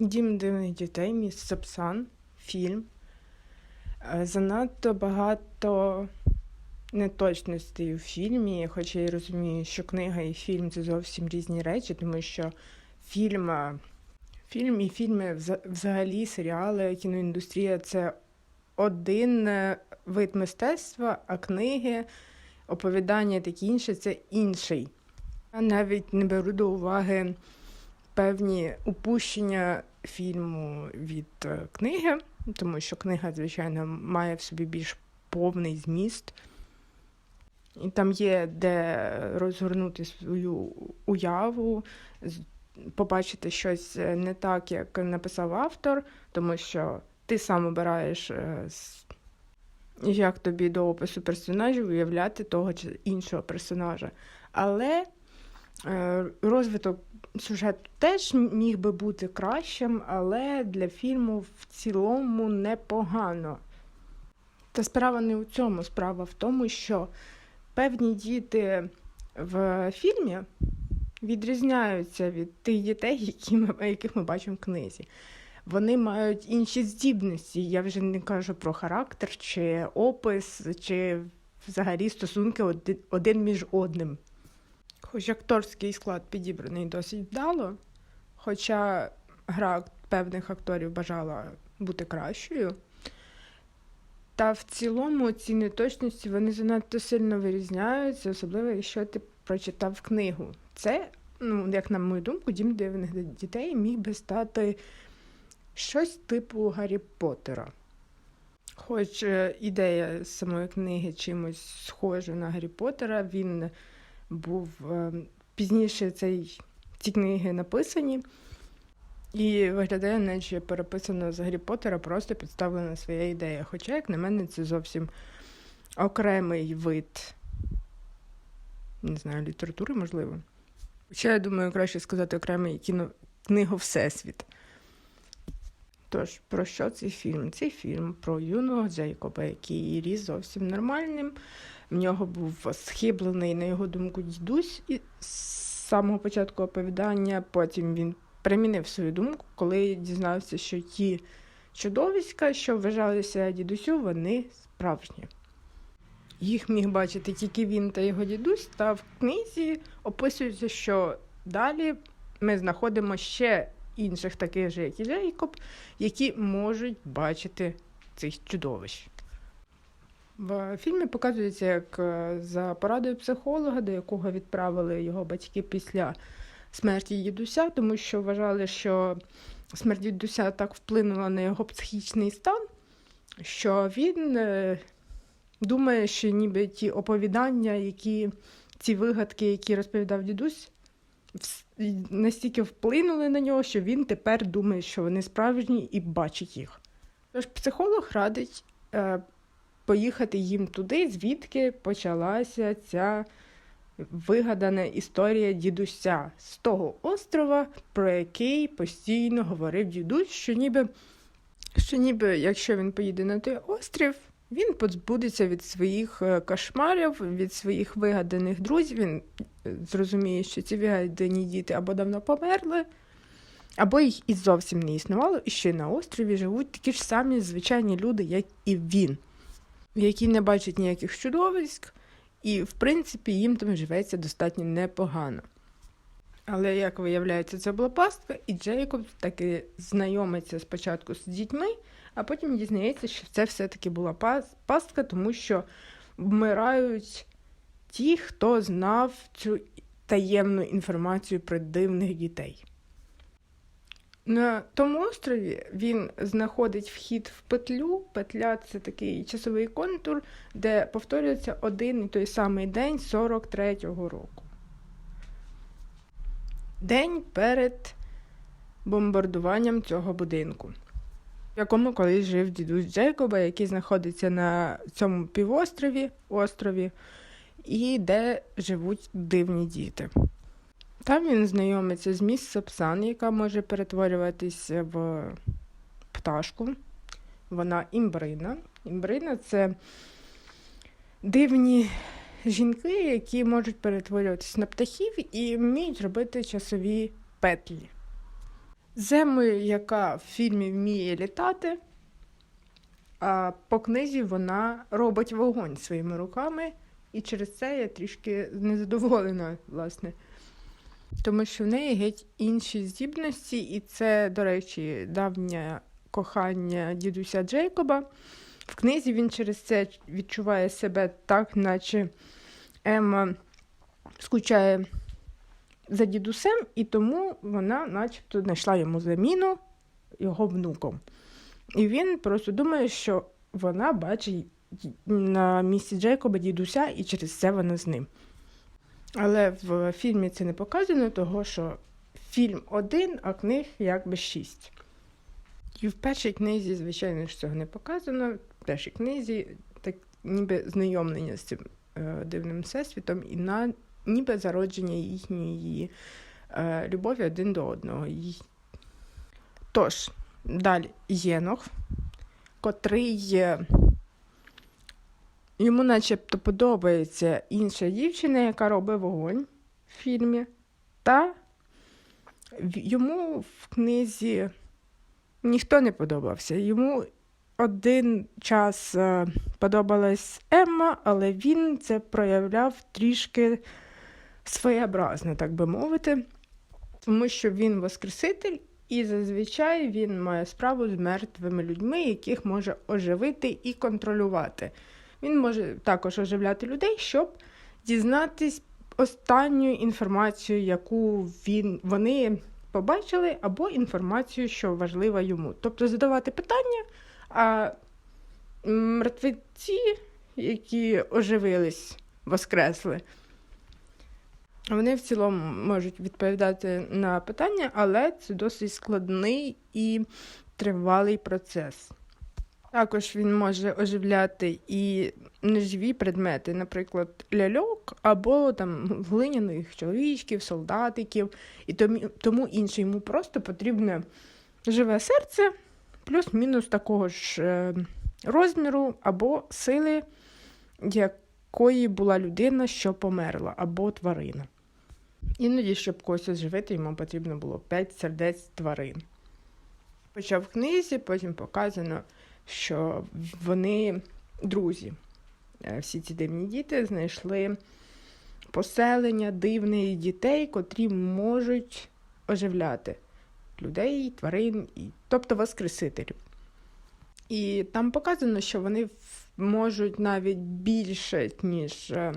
Дім дивних дітей, міс Сапсан, фільм. Е, Занадто багато неточностей у фільмі, хоча я розумію, що книга і фільм це зовсім різні речі, тому що фільм, е, фільм і фільми, взагалі серіали, кіноіндустрія це один е, вид мистецтва, а книги, оповідання таке інше це інший. Я навіть не беру до уваги певні упущення фільму від е, книги, тому що книга, звичайно, має в собі більш повний зміст. Там є де розгорнути свою уяву, побачити щось е, не так, як написав автор, тому що ти сам обираєш, е, як тобі до опису персонажів уявляти того чи іншого персонажа. Але е, розвиток сюжет теж міг би бути кращим, але для фільму в цілому непогано. Та справа не у цьому. Справа в тому, що певні діти в фільмі відрізняються від тих дітей, які ми, яких ми бачимо в книзі. Вони мають інші здібності. Я вже не кажу про характер, чи опис, чи взагалі стосунки один між одним. Хоч акторський склад підібраний досить вдало, хоча гра певних акторів бажала бути кращою. Та в цілому ці неточності вони занадто сильно вирізняються, особливо якщо ти прочитав книгу. Це, ну, як на мою думку, дім дивних дітей міг би стати щось типу Гаррі Поттера. Хоч е, ідея самої книги чимось схожа на Гаррі Поттера, він був е, пізніше цей, ці книги написані, і виглядає, наче переписано з Гаррі Поттера, просто підставлена своя ідея. Хоча, як на мене, це зовсім окремий вид, не знаю, літератури, можливо. Хоча, я думаю, краще сказати окремий кіно... книго Всесвіт. Тож, про що цей фільм? Цей фільм про юного Джейкоба, який ріс зовсім нормальним. В нього був схиблений, на його думку, дідусь і з самого початку оповідання. Потім він перемінив свою думку, коли дізнався, що ті чудовиська, що вважалися дідусю, вони справжні. Їх міг бачити тільки він та його дідусь, та в книзі описується, що далі ми знаходимо ще інших таких же, як і Джейкоб, які можуть бачити цих чудовищ. В фільмі показується, як е, за порадою психолога, до якого відправили його батьки після смерті дідуся, тому що вважали, що смерть дідуся так вплинула на його психічний стан, що він е, думає, що ніби ті оповідання, які ці вигадки, які розповідав дідусь, настільки вплинули на нього, що він тепер думає, що вони справжні і бачить їх. Тож психолог радить е, поїхати їм туди, звідки почалася ця вигадана історія дідуся з того острова, про який постійно говорив дідусь, що ніби, що ніби якщо він поїде на той острів, він позбудеться від своїх е, кошмарів, від своїх вигаданих друзів. Він е, зрозуміє, що ці вигадані діти або давно померли, або їх і зовсім не існувало, і що на острові живуть такі ж самі звичайні люди, як і він, які не бачать ніяких чудовиськ, і, в принципі, їм там живеться достатньо непогано. Але, як виявляється, це була пастка, і Джейкоб таки знайомиться спочатку з дітьми, а потім дізнається, що це все-таки була пастка, тому що вмирають ті, хто знав цю таємну інформацію про дивних дітей. На тому острові він знаходить вхід в петлю. Петля це такий часовий контур, де повторюється один і той самий день 43-го року. День перед бомбардуванням цього будинку, в якому колись жив дідусь Джейкоба, який знаходиться на цьому півострові острові. і де живуть дивні діти. Там він знайомиться з міс Сапсан, яка може перетворюватися в пташку. Вона імбрина. Імбрина це дивні жінки, які можуть перетворюватися на птахів і вміють робити часові петлі. Земою, яка в фільмі вміє літати, а по книзі вона робить вогонь своїми руками, і через це я трішки незадоволена, власне. Тому що в неї геть інші здібності, і це, до речі, давнє кохання дідуся Джейкоба. В книзі він через це відчуває себе так, наче Емма скучає за дідусем, і тому вона, начебто, знайшла йому заміну його внуком. І він просто думає, що вона бачить на місці Джейкоба дідуся, і через це вона з ним. Але в фільмі це не показано, того що фільм один, а книг якби шість. І в першій книзі, звичайно ж, цього не показано. В першій книзі так ніби знайомлення з цим е, дивним всесвітом і на, ніби зародження їхньої е, любові один до одного. І... Тож, далі Єнох, котрий. Йому начебто подобається інша дівчина, яка робить вогонь в фільмі, та йому в книзі ніхто не подобався. Йому один час е, подобалась Емма, але він це проявляв трішки своєобразно, так би мовити, тому що він воскреситель, і зазвичай він має справу з мертвими людьми, яких може оживити і контролювати. Він може також оживляти людей, щоб дізнатись останню інформацію, яку він, вони побачили, або інформацію, що важлива йому. Тобто задавати питання, а мертвеці, які оживились, воскресли, вони в цілому можуть відповідати на питання, але це досить складний і тривалий процес. Також він може оживляти і неживі предмети, наприклад, ляльок або там глиняних чоловічків, солдатиків, і тому, інше йому просто потрібне живе серце, плюс-мінус такого ж е, розміру або сили, якої була людина, що померла, або тварина. Іноді, щоб когось оживити, йому потрібно було 5 сердець тварин. Хоча в книзі потім показано, що вони друзі. Е, Всі ці дивні діти знайшли поселення дивних дітей, котрі можуть оживляти людей, тварин, і, тобто воскресителів. І там показано, що вони можуть навіть більше, ніж е,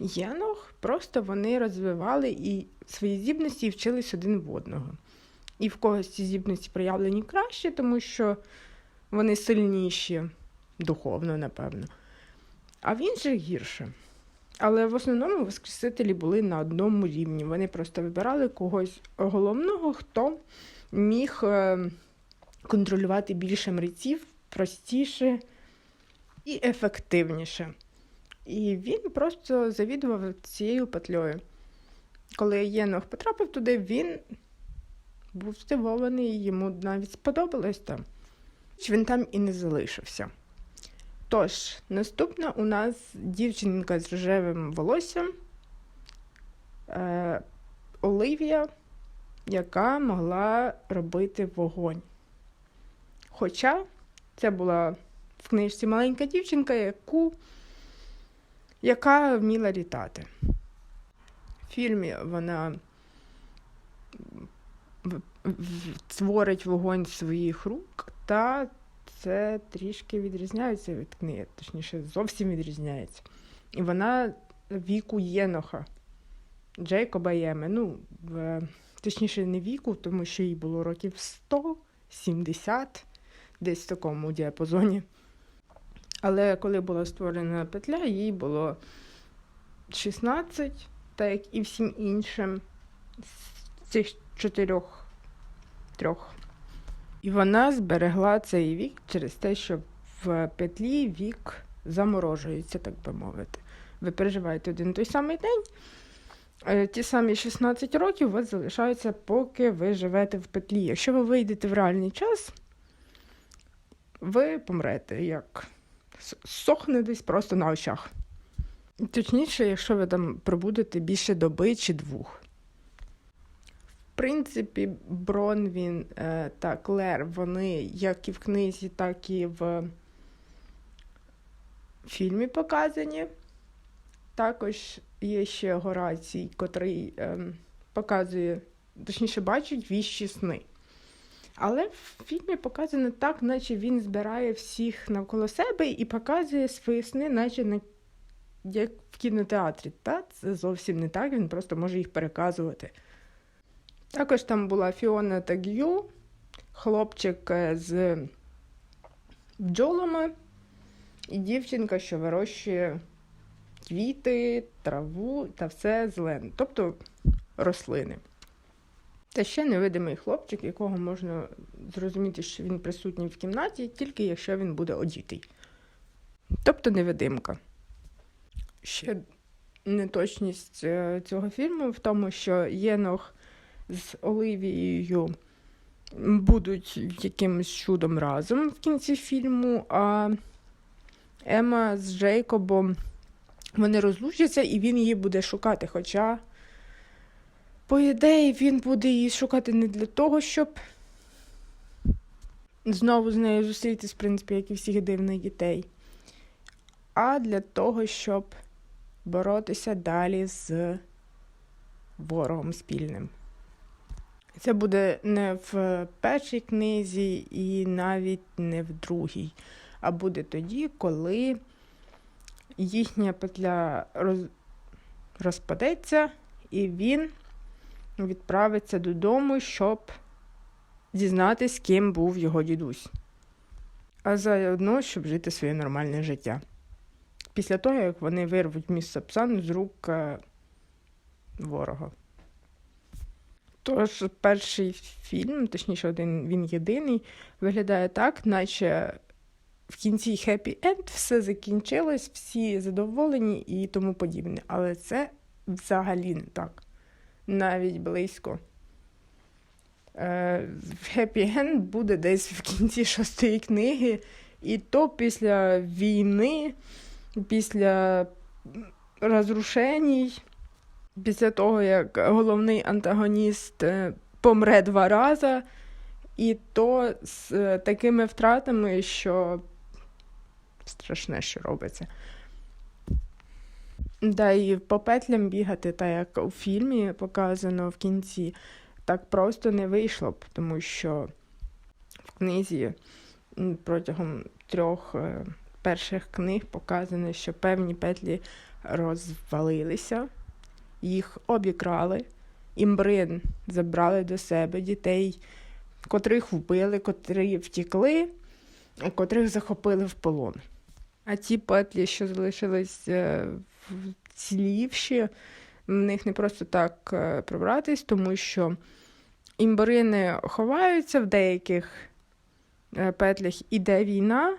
Єнох, просто вони розвивали і свої здібності і вчились один в одного. І в когось ці здібності проявлені краще, тому що вони сильніші духовно, напевно, а в інших гірше. Але в основному воскресителі були на одному рівні. Вони просто вибирали когось головного, хто міг е, контролювати більше мреців простіше і ефективніше. І він просто завідував цією петлею. Коли Єнох потрапив туди, він був здивований, йому навіть сподобалось там. Чи він там і не залишився. Тож, наступна у нас дівчинка з рожевим волоссям е, Оливія, яка могла робити вогонь. Хоча це була в книжці маленька дівчинка, яку, яка вміла літати. В фільмі вона творить вогонь своїх рук, та це трішки відрізняється від книги, точніше, зовсім відрізняється. І вона віку Єноха, Джейкоба Єми. Ну, в, точніше, не віку, тому що їй було років 100, 70, десь в такому діапазоні. Але коли була створена петля, їй було 16, так як і всім іншим з цих чотирьох трьох. І вона зберегла цей вік через те, що в петлі вік заморожується, так би мовити. ви переживаєте один той самий день. Е, Ті самі 16 років у вас залишаються, поки ви живете в петлі. Якщо ви вийдете в реальний час, ви помрете, як сохне десь просто на очах. Точніше, якщо ви там пробудете більше доби чи двох. Принципі, Бронвін е, та Клер, вони як і в книзі, так і в фільмі показані. Також є ще Горацій, котрий ем, показує, точніше, бачить віщі сни. Але в фільмі показано так, наче він збирає всіх навколо себе і показує свої сни, наче на, як в кінотеатрі. Та це зовсім не так, він просто може їх переказувати. Також там була Фіона та Г'ю, хлопчик е, з бджолами і дівчинка, що вирощує квіти, траву та все зелене, тобто рослини. Та ще невидимий хлопчик, якого можна зрозуміти, що він присутній в кімнаті, тільки якщо він буде одітий. Тобто невидимка. Ще неточність е, цього фільму в тому, що Єнох з Оливією будуть якимось чудом разом в кінці фільму, а Ема з Джейкобом вони розлучаться і він її буде шукати. Хоча, по ідеї, він буде її шукати не для того, щоб знову з нею зустрітись, в принципі, як і всіх дивних дітей, а для того, щоб боротися далі з ворогом спільним. Це буде не в першій книзі і навіть не в другій, а буде тоді, коли їхня петля роз... розпадеться, і він відправиться додому, щоб дізнатись, ким був його дідусь. А заодно, щоб жити своє нормальне життя. Після того, як вони вирвуть міс Сапсан з рук е, ворога. Тож перший фільм, точніше, один він єдиний, виглядає так, наче в кінці хеппі енд все закінчилось, всі задоволені і тому подібне. Але це взагалі не так. Навіть близько. Хеппі енд буде десь в кінці шостої книги, і то після війни, після розрушеній, після того, як головний антагоніст е, помре два рази, і то з е, такими втратами, що страшне, що робиться. Да, і по петлям бігати, так як у фільмі показано в кінці, так просто не вийшло б, тому що в книзі протягом трьох е, перших книг показано, що певні петлі розвалилися, їх обікрали, імбрин забрали до себе дітей, котрих вбили, котрі втікли, котрих захопили в полон. А ті петлі, що залишились е, вцілівші, в них не просто так е, пробратись, тому що імбрини ховаються в деяких е, петлях, іде війна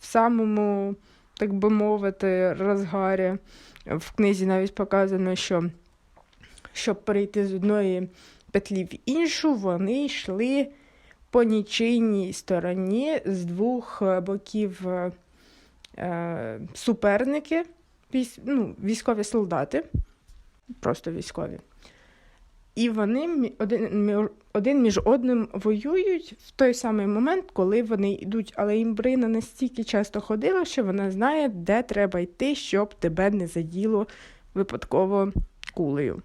в самому, так би мовити, розгарі. В книзі навіть показано, що щоб перейти з одної петлі в іншу, вони йшли по нічийній стороні з двох е, боків е, е, суперники, військ, ну, військові солдати, просто військові. І вони один, один між одним воюють в той самий момент, коли вони йдуть. Але імбрина настільки часто ходила, що вона знає, де треба йти, щоб тебе не заділо випадково кулею.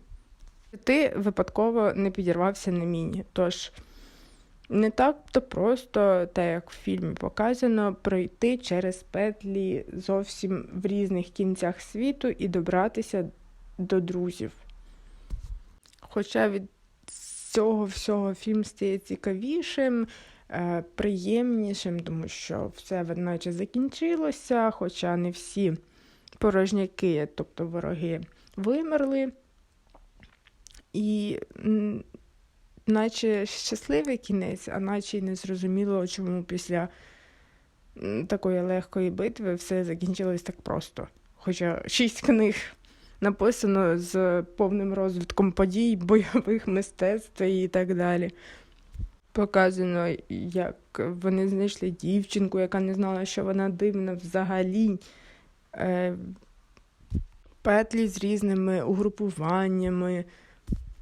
Ти випадково не підірвався на міні. Тож не так то просто, так як в фільмі показано, пройти через петлі зовсім в різних кінцях світу і добратися до друзів. Хоча від цього всього фільм стає цікавішим, е, приємнішим, тому що все наче закінчилося, хоча не всі порожняки, тобто вороги, вимерли. І наче щасливий кінець, а наче й не зрозуміло, чому після такої легкої битви все закінчилось так просто. хоча шість книг написано з повним розвитком подій, бойових мистецтв і так далі. Показано, як вони знайшли дівчинку, яка не знала, що вона дивна взагалі. Е, петлі з різними угрупуваннями,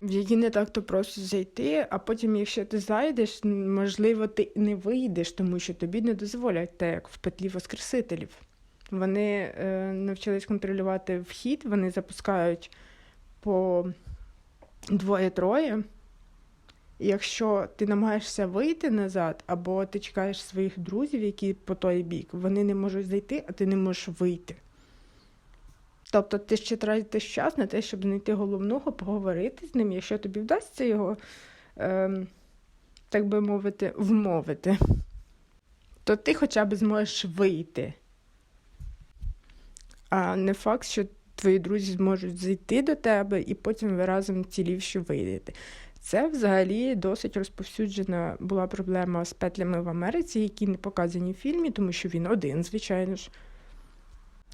в які не так-то просто зайти, а потім, якщо ти зайдеш, можливо, ти не вийдеш, тому що тобі не дозволять так, як в петлі Воскресителів. Вони е, навчились контролювати вхід, вони запускають по двоє-троє. І якщо ти намагаєшся вийти назад, або ти чекаєш своїх друзів, які по той бік, вони не можуть зайти, а ти не можеш вийти. Тобто ти ще тратиш час на те, щоб знайти головного, поговорити з ним, якщо тобі вдасться його, ем, так би мовити, вмовити, то ти хоча б зможеш вийти. А не факт, що твої друзі зможуть зайти до тебе і потім ви разом цілівші вийдете. Це взагалі досить розповсюджена була проблема з петлями в Америці, які не показані в фільмі, тому що він один, звичайно ж.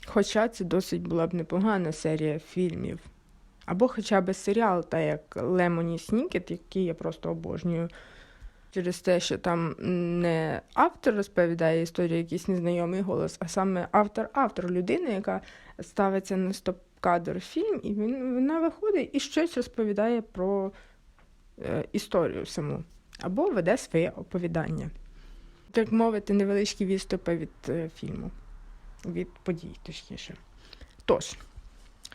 Хоча це досить була б непогана серія фільмів. Або хоча б серіал, так як Лемоні Снікет, який я просто обожнюю. Через те, що там не автор розповідає історію, якийсь незнайомий голос, а саме автор-автор людина, яка ставиться на стоп-кадр фільм, і він, вона виходить і щось розповідає про е, історію саму, або веде своє оповідання. Так мовити, невеличкі відступи від е, фільму від подій, точніше. Тож,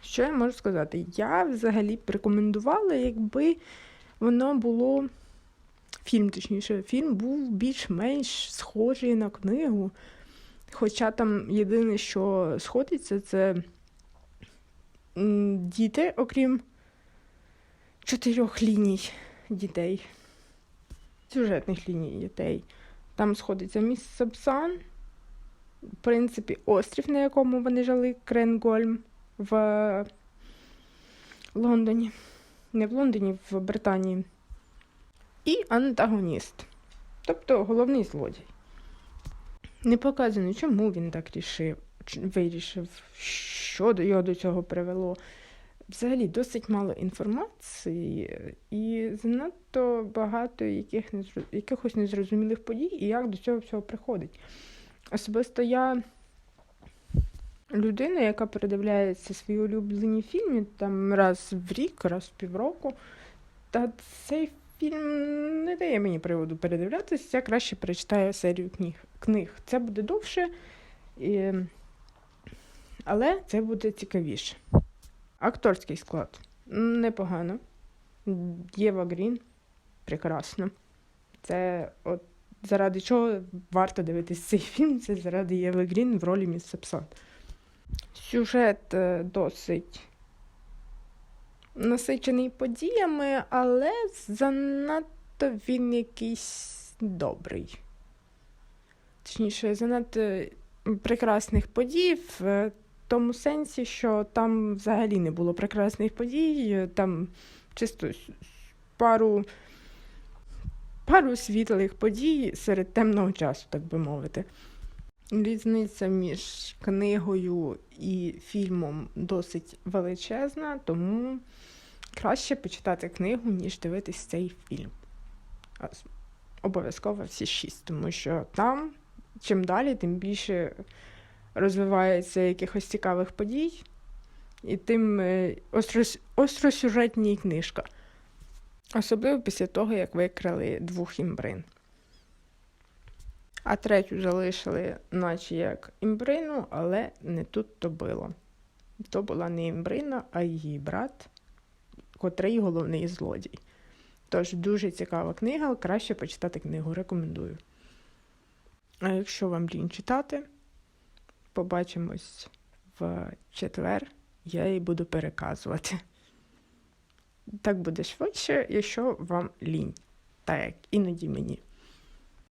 що я можу сказати? Я взагалі б рекомендувала, якби воно було. Фільм, точніше, фільм був більш-менш схожий на книгу. Хоча там єдине, що сходиться, це діти, окрім чотирьох ліній дітей, сюжетних ліній дітей. Там сходиться міс Сапсан, в принципі, острів, на якому вони жили, Кренгольм в Лондоні. Не в Лондоні, в Британії. І антагоніст, тобто головний злодій. Не показано, чому він так рішив, вирішив, що його до цього привело. Взагалі досить мало інформації і занадто багато яких якихось незрозумілих подій і як до цього всього приходить. Особисто я людина, яка передивляється свої улюблені фільми там раз в рік, раз в півроку. Та цей фільм не дає мені приводу передивлятися, я краще перечитаю серію книг. книг. Це буде довше, і... але це буде цікавіше. Акторський склад непогано. Єва Грін прекрасно. Це от заради чого варто дивитися цей фільм, це заради Єви Грін в ролі міс Сепсон. Сюжет е, досить насичений подіями, але занадто він якийсь добрий. Точніше, занадто прекрасних подій в тому сенсі, що там взагалі не було прекрасних подій, там чисто пару пару світлих подій серед темного часу, так би мовити. Різниця між книгою і фільмом досить величезна, тому краще почитати книгу, ніж дивитись цей фільм. Обов'язково всі шість, тому що там, чим далі, тим більше розвивається якихось цікавих подій, і тим е, остросюжетній книжка. Особливо після того, як викрали двох імбрин. А третю залишили, наче як імбрину, але не тут то було. То була не імбрина, а її брат, котрий головний злодій. Тож, дуже цікава книга, краще почитати книгу, рекомендую. А якщо вам лінь читати, побачимось в четвер, я її буду переказувати. Так буде швидше, якщо вам лінь, так як іноді мені.